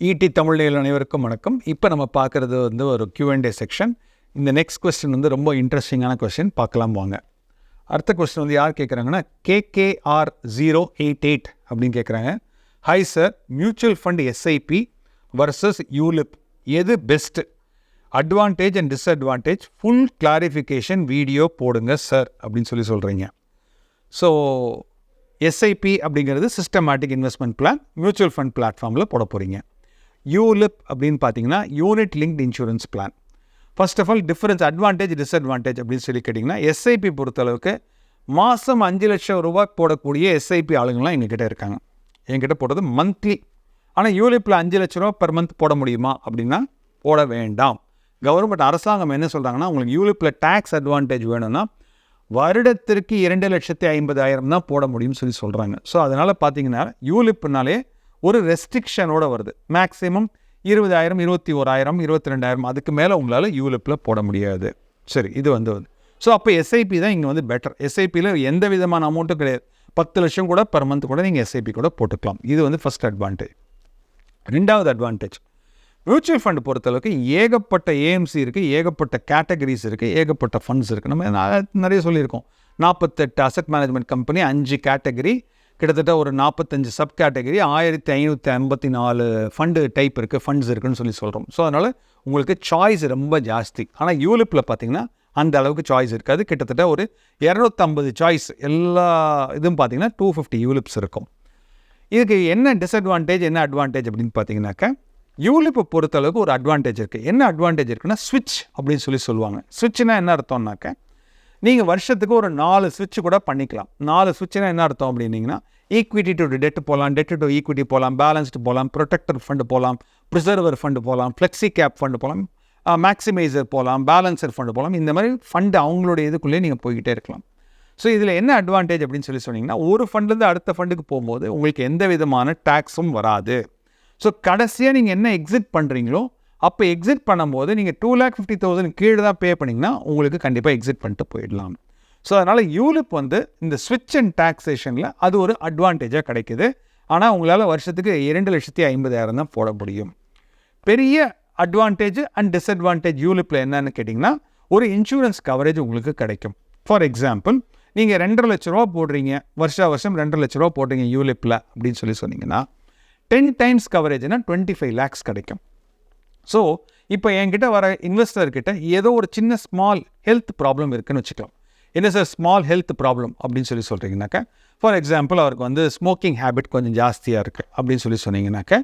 ED Tamil அனைவருக்கும் வணக்கம். இப்போ நம்ம பார்க்குறது வந்து ஒரு கியூஎன்டே செக்ஷன் இந்த நெக்ஸ்ட் கொஸ்டின் வந்து ரொம்ப இன்ட்ரெஸ்டிங்கான கொஸ்டின் பார்க்கலாம் வாங்க. அடுத்த கொஸ்டின் வந்து யார் கேட்குறாங்கன்னா கேகேஆர் ஜீரோ எயிட் எயிட் அப்படின்னு கேட்குறாங்க hi sir mutual fund SIP versus ULIP எது best advantage and disadvantage full clarification video போடுங்க சார் அப்படின்னு சொல்லி சொல்கிறீங்க ஸோ எஸ்ஐபி அப்படிங்கிறது systematic investment plan mutual fund பிளாட்ஃபார்மில் போட போகிறீங்க யூலிப் அப்படின்னு பார்த்தீங்கன்னா unit linked insurance plan first of all difference advantage disadvantage அப்படின்னு சொல்லி கேட்டிங்கன்னா எஸ்ஐபி பொறுத்தளவுக்கு மாதம் அஞ்சு லட்சம் ரூபாய் போடக்கூடிய எஸ்ஐபி ஆளுங்கள்லாம் எங்ககிட்ட இருக்காங்க. என்கிட்ட போடுறது மந்த்லி ஆனால் யூலிப்பில் அஞ்சு லட்ச ரூபா பெர் மந்த் போட முடியுமா அப்படின்னா போட வேண்டாம். கவர்மெண்ட் அரசாங்கம் என்ன சொல்கிறாங்கன்னா உங்களுக்கு யூலிப்பில் டேக்ஸ் அட்வான்டேஜ் வேணும்னா வருடத்திற்கு இரண்டு லட்சத்தி ஐம்பதாயிரம் தான் போட முடியும்னு சொல்லி சொல்கிறாங்க ஸோ அதனால் பார்த்தீங்கன்னா யூலிப்புனாலே ஒரு ரெஸ்ட்ரிக்ஷனோட வருது. மேக்ஸிமம் இருபதாயிரம் இருபத்தி ஓராயிரம் இருபத்தி ரெண்டாயிரம் அதுக்கு மேலே உங்களால் யூலிப்பில் போட முடியாது. சரி இது வந்து வந்து. ஸோ அப்போ எஸ்ஐபி தான் இங்கே வந்து பெட்டர் எஸ்ஐபியில் எந்த விதமான அமௌண்ட்டும் கிடையாது. பத்து லட்சம் கூட பர் மந்த் கூட நீங்கள் எஸ்ஐபி கூட போட்டுக்கலாம். இது வந்து ஃபஸ்ட் அட்வான்டேஜ் ரெண்டாவது அட்வான்டேஜ் மியூச்சுவல் ஃபண்ட் பொறுத்தளவுக்கு ஏகப்பட்ட ஏஎம்சி இருக்குது ஏகப்பட்ட கேட்டகரிஸ் இருக்குது ஏகப்பட்ட ஃபண்ட்ஸ் இருக்குது நம்ம நிறைய சொல்லியிருக்கோம். நாற்பத்தெட்டு அசெட் மேனேஜ்மெண்ட் கம்பெனி அஞ்சு கேட்டகரி கிட்டத்தட்ட ஒரு நாற்பத்தஞ்சு சப் கேட்டகரி ஆயிரத்தி ஐநூற்றி ஐம்பத்தி நாலு ஃபண்டு டைப் இருக்குது ஃபண்ட்ஸ் இருக்குன்னு சொல்லி சொல்கிறோம் ஸோ அதனால் உங்களுக்கு சாய்ஸ் ரொம்ப ஜாஸ்தி. ஆனால் யூலிப்பில் பார்த்தீங்கன்னா அந்த அளவுக்கு சாய்ஸ் இருக்காது. கிட்டத்தட்ட ஒரு இரநூத்தம்பது சாய்ஸ் எல்லா இதுவும் பார்த்தீங்கன்னா டூ ஃபிஃப்டி யூலிப்ஸ் இருக்கும். இதுக்கு என்ன டிஸ்அட்வான்டேஜ் என்ன அட்வான்டேஜ் அப்படின்னு பார்த்தீங்கன்னாக்கா யூலிப்பை பொறுத்தளவுக்கு ஒரு அட்வான்டேஜ் இருக்குது என்ன அட்வான்டேஜ் இருக்குன்னா ஸ்விட்ச் அப்படின்னு சொல்லி சொல்லுவாங்க. ஸ்விட்ச்னா என்ன அர்த்தம்னாக்க நீங்கள் வருஷத்துக்கு ஒரு நாலு ஸ்விட்ச் கூட பண்ணிக்கலாம். நாலு ஸ்விட்ச்னா என்ன அர்த்தம் அப்படின்னீங்கன்னா ஈக்விட்டி டு டெட் போகலாம் டெட் டு ஈக்விட்டி போகலாம் பேலன்ஸ்டு போகலாம் ப்ரொடெக்டர் ஃபண்டு போகலாம் ப்ரிசர்வர் ஃபண்டு போகலாம் ஃப்ளெக்ஸி கேப் ஃபண்டு போகலாம் மேக்ஸிமைசர் போகலாம் பேலன்சர் ஃபண்டு போகலாம் இந்த மாதிரி ஃபண்டு அவங்களுடைய இதுக்குள்ளேயே நீங்கள் போய்கிட்டே இருக்கலாம். ஸோ இதில் என்ன அட்வான்டேஜ் அப்படின்னு சொல்லி சொன்னீங்கன்னா ஒரு ஃபண்ட்லேருந்து அடுத்த ஃபண்டுக்கு போகும்போது உங்களுக்கு எந்த விதமான டேக்ஸும் வராது. ஸோ கடைசியாக நீங்கள் என்ன எக்ஸிட் பண்ணுறீங்களோ அப்போ எக்ஸிட் பண்ணும்போது நீங்கள் டூ லேக் ஃபிஃப்டி தௌசண்ட் கீழே தான் பே பண்ணிங்கன்னா உங்களுக்கு கண்டிப்பாக எக்ஸிட் பண்ணிட்டு போயிடலாம். ஸோ அதனால் யூலிப் வந்து இந்த ஸ்விட்ச் அண்ட் டாக்ஸேஷனில் அது ஒரு அட்வான்டேஜாக கிடைக்குது. ஆனால் உங்களால் வருஷத்துக்கு இரண்டு லட்சத்தி ஐம்பதாயிரம் தான் போட முடியும். பெரிய அட்வான்டேஜ் அண்ட் டிஸ்அட்வான்டேஜ் யூலிப்பில் என்னன்னு கேட்டிங்கன்னா ஒரு இன்சூரன்ஸ் கவரேஜ் உங்களுக்கு கிடைக்கும். ஃபார் எக்ஸாம்பிள் நீங்கள் ரெண்டரை லட்ச ரூபா போடுறீங்க வருஷா வருஷம் ரெண்டரை லட்ச ரூபா போடுறீங்க யூலிப்பில் அப்படின்னு சொல்லி சொன்னீங்கன்னா டென் டைம்ஸ் கவரேஜ்னால் டுவெண்ட்டி ஃபைவ் லேக்ஸ் கிடைக்கும். ஸோ இப்போ என்கிட்ட வர இன்வெஸ்டர்கிட்ட ஏதோ ஒரு சின்ன ஸ்மால் ஹெல்த் ப்ராப்ளம் இருக்குன்னு வச்சுக்கலாம். என்ன சார் ஸ்மால் ஹெல்த் ப்ராப்ளம் அப்படின்னு சொல்லி சொல்கிறீங்கனாக்கா ஃபார் எக்ஸாம்பிள் அவருக்கு வந்து ஸ்மோக்கிங் ஹேபிட் கொஞ்சம் ஜாஸ்தியாக இருக்குது அப்படின்னு சொல்லி சொன்னீங்கன்னாக்க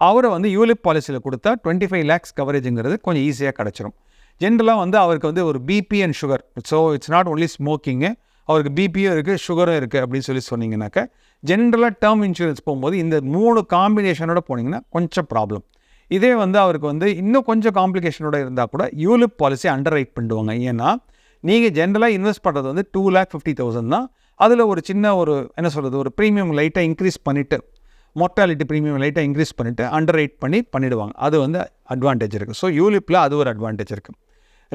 அவரை வந்து யூலிப் பாலிசியில் கொடுத்தா டுவெண்ட்டி ஃபைவ் லேக்ஸ் கவரேஜுங்கிறது கொஞ்சம் ஈஸியாக கிடச்சிரும். ஜென்ரலாக வந்து அவருக்கு வந்து ஒரு BP and sugar so it's not only smoking அவருக்கு பிபியும் இருக்குது சுகரும் இருக்குது அப்படின்னு சொல்லி சொன்னீங்கன்னாக்க ஜென்ரலாக டேர்ம் இன்சூரன்ஸ் போகும்போது இந்த மூணு காம்பினேஷனோட போனீங்கன்னா கொஞ்சம் ப்ராப்ளம் இதே வந்து அவருக்கு வந்து இன்னும் கொஞ்சம் காம்ப்ளிகேஷனோட இருந்தால் கூட யூலிப் பாலிசி அண்டர் ரைட் பண்ணுவாங்க ஏன்னா நீங்கள் ஜென்ரலாக இன்வெஸ்ட் பண்ணுறது வந்து டூ லேக் ஃபிஃப்டி தௌசண்ட் தான். அதில் ஒரு சின்ன ஒரு என்ன சொல்கிறது ஒரு ப்ரீமியம் லைட்டாக இன்க்ரீஸ் பண்ணிவிட்டு மொர்டாலிட்டி ப்ரீமியம் லைட்டாக இன்க்ரீஸ் பண்ணிவிட்டு அண்டர் ரைட் பண்ணி பண்ணிவிடுவாங்க அது வந்து அட்வான்டேஜ் இருக்குது ஸோ யூலிப்பில் அது ஒரு அட்வான்டேஜ் இருக்குது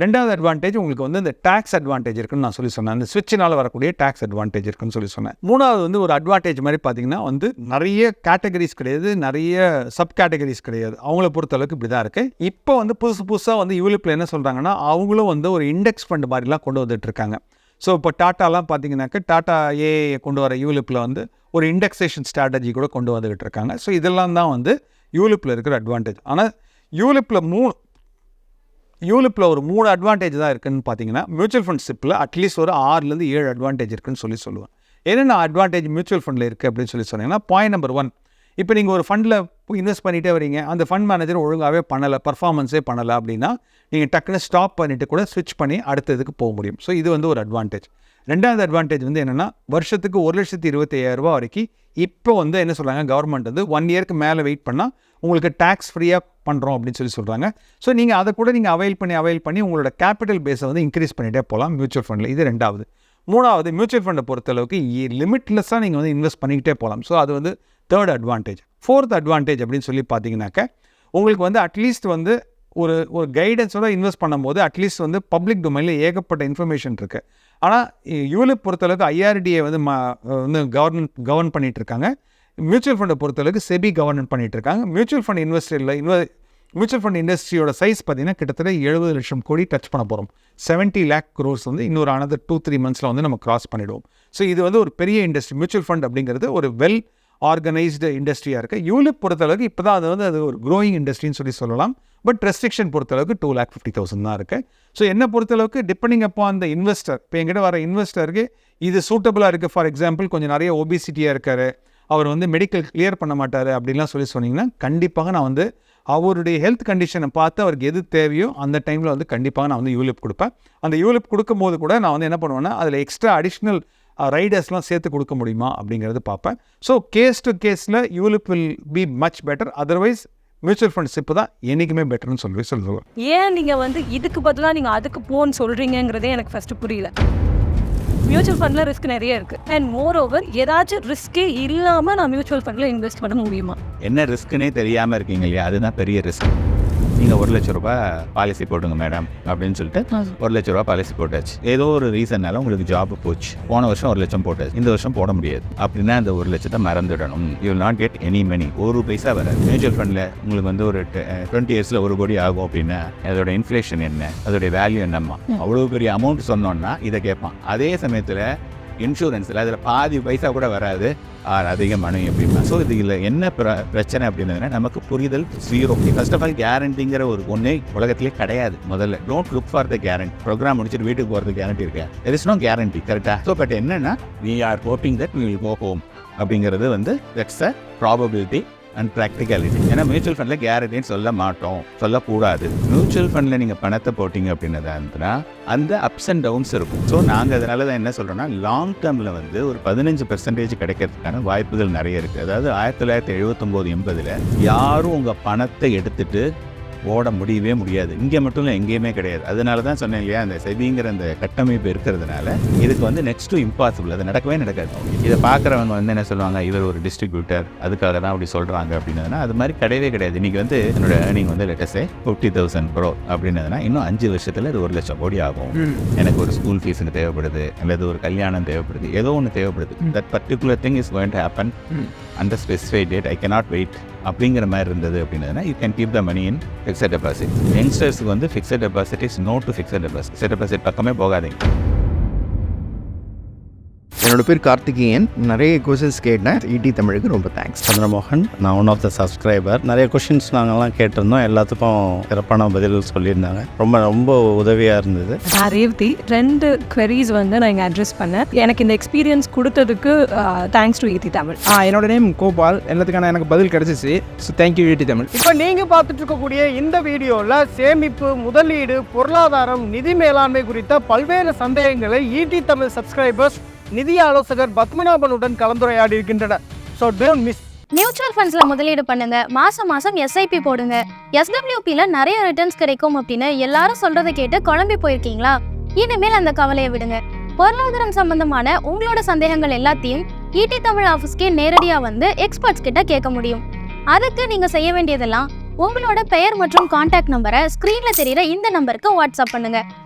ரெண்டாவது அட்வான்டேஜ் உங்களுக்கு வந்து இந்த டேக்ஸ் அட்வான்டேஜ் இருக்குன்னு நான் சொல்லி சொன்னேன். அந்த ஸ்விட்சினால் வரக்கூடிய டேக்ஸ் அட்வான்டேஜ் இருக்குன்னு சொல்லி சொன்னேன். மூணாவது வந்து ஒரு அட்வான்டேஜ் மாதிரி பார்த்தீங்கன்னா வந்து நிறைய கேட்டகரிஸ் கிடையாது நிறைய சப் கேட்டகரிஸ் கிடையாது. அவங்கள பொறுத்தளவுக்கு இப்படி தான் இருக்குது இப்போ வந்து புதுசு புதுசாக வந்து யூலிப்பில் என்ன சொல்கிறாங்கன்னா அவங்களும் வந்து ஒரு இண்டெக்ஸ் ஃபண்ட் மாதிரிலாம் கொண்டு வந்துட்டு இருக்காங்க. ஸோ இப்போ டாட்டாலாம் பார்த்தீங்கன்னாக்க டாட்டா ஏ கொண்டு வர யூலிப்பில் வந்து ஒரு இண்டெக்ஸேஷன் ஸ்ட்ராட்டஜி கூட கொண்டு வந்துகிட்டு இருக்காங்க. ஸோ இதெல்லாம் தான் வந்து யூலிப்பில் இருக்கிற அட்வான்டேஜ் ஆனால் யூலிப்பில் மூணு யூலிப்பில் ஒரு மூணு அட்வான்டேஜ் தான் இருக்குன்னு பார்த்தீங்கன்னா மியூச்சுவல் ஃபண்ட் ஷிப்பில் அட்லீஸ்ட் ஒரு ஆறுலேருந்து ஏழு அட்வான்டேஜ் இருக்குன்னு சொல்லி சொல்லுவேன். என்னென்ன அட்வான்டேஜ் மியூச்சுவல் ஃபண்டில் இருக்குது அப்படின்னு சொல்லி சொன்னீங்கன்னா பாயிண்ட் நம்பர் ஒன் இப்போ நீங்கள் ஒரு ஃபண்டில் இன்வெஸ்ட் பண்ணிகிட்டே வரீங்க அந்த ஃபண்ட் மேனேஜர் ஒழுங்காகவே பண்ணலை பர்ஃபார்மன்ஸே பண்ணலை அப்படின்னா நீங்கள் டக்குன்னு ஸ்டாப் பண்ணிவிட்டு கூட ஸ்விட்ச் பண்ணி அடுத்ததுக்கு போக முடியும். ஸோ இது வந்து ஒரு அட்வான்டேஜ் ரெண்டாவது அட்வான்டேஜ் வந்து என்னென்னா வருஷத்துக்கு ஒரு லட்சத்தி இருபத்தி ஐயாயிரரூபா வரைக்கும் இப்போ வந்து என்ன சொல்கிறாங்க கவர்மெண்ட் வந்து ஒன் இயருக்கு மேலே வெயிட் பண்ணால் உங்களுக்கு டேக்ஸ் ஃப்ரீயாக பண்ணுறோம் அப்படின்னு சொல்லி சொல்கிறாங்க ஸோ நீங்கள் அதை கூட நீங்கள் அவைல் பண்ணி அவைல் பண்ணி உங்களோட கேபிட்டல் பேஸை வந்து இன்க்ரீஸ் பண்ணிகிட்டே போகலாம் மியூச்சுவல் ஃபண்டில் இது ரெண்டாவது. மூணாவது மியூச்சுவல் ஃபண்டை பொறுத்தளவுக்கு லிமிட்லெஸ்ஸாக நீங்கள் வந்து இன்வெஸ்ட் பண்ணிக்கிட்டே போகலாம் ஸோ அது வந்து தேர்ட் அட்வான்டேஜ் ஃபோர்த் அட்வான்டேஜ் அப்படின்னு சொல்லி பார்த்தீங்கன்னாக்க உங்களுக்கு வந்து அட்லீஸ்ட் வந்து ஒரு ஒரு கைடன்ஸோட இன்வெஸ்ட் பண்ணும்போது அட்லீஸ்ட் வந்து பப்ளிக் டொமைனில் ஏகப்பட்ட இன்ஃபர்மேஷன் இருக்குது ஆனால் யூலிப் பொறுத்தளவுக்கு ஐஆர்டிஏ வந்து ம வந்து கவர்மெண்ட் கவர்ன் பண்ணிகிட்ருக்காங்க இருக்காங்க. மியூச்சுவல் ஃபண்டை பொறுத்தளவுக்கு செபி கவர்னன் பண்ணிகிட்டு இருக்காங்க மியூச்சுவல் ஃபண்ட் இன்வெஸ்டரில் இன்வ மியூச்சுவல் ஃபண்ட் இண்டஸ்ட்ரியோட சைஸ் பார்த்தீங்கன்னா கிட்டத்தட்ட எழுபது லட்சம் கோடி டச் பண்ண போகிறோம் 70 லேக் க்ரோர்ஸ் வந்து இன்னொரு ஆனது டூ த்ரீ மந்த்ஸில் வந்து நம்ம கிராஸ் பண்ணிவிடுவோம் ஸோ இது வந்து ஒரு பெரிய இண்டஸ்ட்ரி மியூச்சுவல் ஃபண்ட் அப்படிங்கிறது ஒரு வெல் ஆர்கனைஸ்டு இண்டஸ்ட்ரியாக இருக்குது யூலிப் பொறுத்தளவுக்கு இப்போ தான் அது வந்து அது ஒரு க்ரோயிங் இண்டஸ்ட்ரின்னு சொல்லி சொல்லலாம். பட் ரெஸ்ட்ரிக்ஷன் பொறுத்தளவுக்கு டூ லேக் ஃபிஃப்டி தௌசண்ட் தான் இருக்குது ஸோ என்னை பொறுத்தளவுக்கு டிபெண்டிங் அப்போ அந்த இன்வெஸ்டர் இப்போ எங்கிட்ட வர இன்வெஸ்டருக்கு இது சூட்டபுளாக இருக்குது ஃபார் எக்ஸாம்பிள் கொஞ்சம் நிறைய ஓபிசிட்டியாக இருக்கார். அவர் வந்து மெடிக்கல் கிளியர் பண்ண மாட்டார் அப்படின்லாம் சொல்லி சொன்னீங்கன்னா கண்டிப்பாக நான் வந்து அவருடைய ஹெல்த் கண்டிஷனை பார்த்து அவருக்கு எது தேவையோ அந்த டைமில் வந்து கண்டிப்பாக நான் வந்து யூலிப் கொடுப்பேன். அந்த யூலிப் கொடுக்கும்போது கூட நான் வந்து என்ன பண்ணுவேன்னா அதில் எக்ஸ்ட்ரா அடிஷ்னல் ரைடர்ஸ்லாம் சேர்த்து கொடுக்க முடியுமா அப்படிங்கிறது பார்ப்பேன். ஸோ கேஸ் டு கேஸில் ULIP will be much better otherwise mutual funds இப்போ தான் என்றைக்குமே பெட்டர்னு சொல்லி சொல்லுவேன் ஏன் நீங்கள் வந்து இதுக்கு பதிலாக நீங்கள் அதுக்கு போன்னு சொல்கிறீங்கங்கிறதே எனக்கு ஃபஸ்ட்டு புரியல. மியூச்சுவல் ஃபண்டில் ரிஸ்க் நிறைய இருக்குது அண்ட் மோர் ஓவர் ஏதாச்சும் ரிஸ்க்கே இல்லாமல் நான் மியூச்சுவல் ஃபண்டில் இன்வெஸ்ட் பண்ண முடியுமா? என்ன ரிஸ்க்குன்னே தெரியாமல் இருக்கீங்க இல்லையா? அதுதான் பெரிய ரிஸ்க் நீங்கள் ஒரு லட்ச ரூபாய் பாலிசி போட்டுங்க மேடம் அப்படின்னு சொல்லிட்டு ஒரு லட்ச ரூபாய் பாலிசி போட்டாச்சு. ஏதோ ஒரு ரீசன்னால உங்களுக்கு ஜாப் போச்சு. போன வருஷம் ஒரு லட்சம் போட்டாச்சு. இந்த வருஷம் போட முடியாது. அப்படின்னா அந்த ஒரு லட்சத்தை மறந்துடணும். You will not get any money ஒரு பைசா வராது மியூச்சுவல் ஃபண்டில் உங்களுக்கு வந்து ஒரு டுவெண்ட்டி இயர்ஸில் ஒரு கோடி ஆகும் அப்படின்னா அதோட இன்ஃப்ளேஷன் என்ன? அதோடைய வேல்யூ என்னம்மா? அவ்வளோ பெரிய அமௌண்ட் சொன்னோன்னா இதை கேட்பான். அதே சமயத்தில் இன்சூரன்ஸில் அதில் பாதி பைசா கூட வராது. ஆர் அதிக மனு எப்படின்னா ஸோ இதில் என்ன பிர- பிரச்சனை அப்படின்னா நமக்கு புரிதல் ஜீரோ ஃபர்ஸ்ட் ஆஃப் ஆல் கேரண்டிங்கிற ஒரு ஒன்றே உலகத்திலே கிடையாது முதல்ல. Don't look for the guarantee program முடிச்சுட்டு வீட்டுக்கு போகிறது கேரண்டி இருக்கா? தெர் இஸ் நோ கேரண்டி கரெக்டாக ஸோ பட் என்னன்னா we are hoping that will go home அப்படிங்கிறது வந்து that's a probability and practicality ஏன்னா மியூச்சுவல் ஃபண்டில் கேரண்டின்னு சொல்ல மாட்டோம். சொல்லக்கூடாது. மியூச்சுவல் ஃபண்டில் நீங்கள் பணத்தை போட்டிங்க அப்படின்னதா இருந்துன்னா அந்த அப்ஸ் அண்ட் டவுன்ஸ் இருக்கும். ஸோ நாங்கள் அதனால தான் என்ன சொல்கிறோம்னா லாங் டேர்மில் வந்து ஒரு பதினஞ்சு பெர்சன்டேஜ் கிடைக்கிறதுக்கான வாய்ப்புகள் நிறைய இருக்குது அதாவது ஆயிரத்தி தொள்ளாயிரத்தி எழுபத்தொம்போது எண்பதில் யாரும் உங்கள் பணத்தை எடுத்துகிட்டு ஓட முடியவே முடியாது. இங்கே மட்டும் இல்லை எங்கேயுமே கிடையாது. அதனால தான் சொன்னேன் இல்லையா அந்த செபிங்கிற அந்த கட்டமைப்பு இருக்கிறதுனால இதுக்கு வந்து நெக்ஸ்ட் டு இம்பாசிபிள் அது நடக்கவே நடக்காது. இதை பார்க்குறவங்க வந்து என்ன சொல்லுவாங்க இவர் ஒரு டிஸ்ட்ரிபியூட்டர் அதுக்காக தான் அப்படி சொல்கிறாங்க அப்படின்னதுனா அது மாதிரி கிடையவே கிடையாது. இன்றைக்கி வந்து என்னோட ஏர்னிங் வந்து let's say fifty thousand bro அப்படின்னதுனா இன்னும் அஞ்சு வருஷத்தில் இது ஒரு லட்சம் கோடி ஆகும். எனக்கு ஒரு ஸ்கூல் ஃபீஸுக்கு தேவைப்படுது அல்லது ஒரு கல்யாணம் தேவைப்படுது ஏதோ ஒன்று தேவைப்படுது. That particular thing is going to happen அந்த specified date I cannot wait அப்படிங்கிற மாதிரி இருந்தது அப்படின்னா you can keep the money in fixed deposit யங்ஸ்டர்ஸ்க்கு வந்து fixed deposit is no to fixed deposit fixed deposit பக்கமே போகாதீங்க. என்னோட பேர் கார்த்திகேயன். நிறைய கொஷின்ஸ் கேட்டேன். இடி தமிழுக்கு ரொம்ப தேங்க்ஸ் சந்திரமோகன் நான் ஒன் ஆஃப் த சப்ஸ்கிரைபர் நிறைய கொஷின்ஸ் நாங்கள்லாம் கேட்டிருந்தோம். எல்லாத்துக்கும் சிறப்பான பதில் சொல்லியிருந்தாங்க. ரொம்ப ரொம்ப உதவியாக இருந்தது. ரேவதி. ரெண்டு queries வந்து நான் இங்கே அட்ரஸ் பண்ணேன். எனக்கு இந்த எக்ஸ்பீரியன்ஸ் கொடுத்ததுக்கு தேங்க்ஸ் டு ஈதி தமிழ். ஆ என்னோட நேம் கோபால். எல்லாத்துக்கான எனக்கு பதில் கிடைச்சிச்சு. So thank you UT Tamil. இப்போ நீங்கள் பார்த்துட்டு இருக்கக்கூடிய இந்த வீடியோவில் சேமிப்பு முதலீடு பொருளாதாரம் நிதி மேலாண்மை குறித்த பல்வேறு சந்தேகங்களை ஈடி தமிழ் சப்ஸ்கிரைபர்ஸ் நிதி ஆலோசகர் பத்மநாபனுடன் கலந்துரையாடி இருக்கின்றனர் ஸோ டோன்ட் மிஸ் மியூச்சுவல் ஃபண்ட்ஸ்ல முதலீடு பண்ணுங்க. மாசம் மாசம் எஸ்ஐபி போடுங்க. எஸ்டபிள்யூபில நிறைய ரிட்டர்ன்ஸ் கிடைக்கும் அப்படின்னு எல்லாரும் சொல்றதை கேட்டு குழம்பி போயிருக்கீங்களா? இனிமேல் அந்த கவலையை விடுங்க. பொருளாதாரம் சம்பந்தமான உங்களோட சந்தேகங்கள் எல்லாத்தையும் ஈடி தமிழ் ஆஃபீஸ்க்கே நேரடியாக வந்து எக்ஸ்பர்ட்ஸ் கிட்ட கேட்க முடியும். அதுக்கு நீங்க செய்ய வேண்டியதெல்லாம் உங்களோட பெயர் மற்றும் கான்டாக்ட் நம்பரை ஸ்க்ரீனில் தெரியுற இந்த நம்பருக்கு வாட்ஸ்அப் பண்ணுங்க.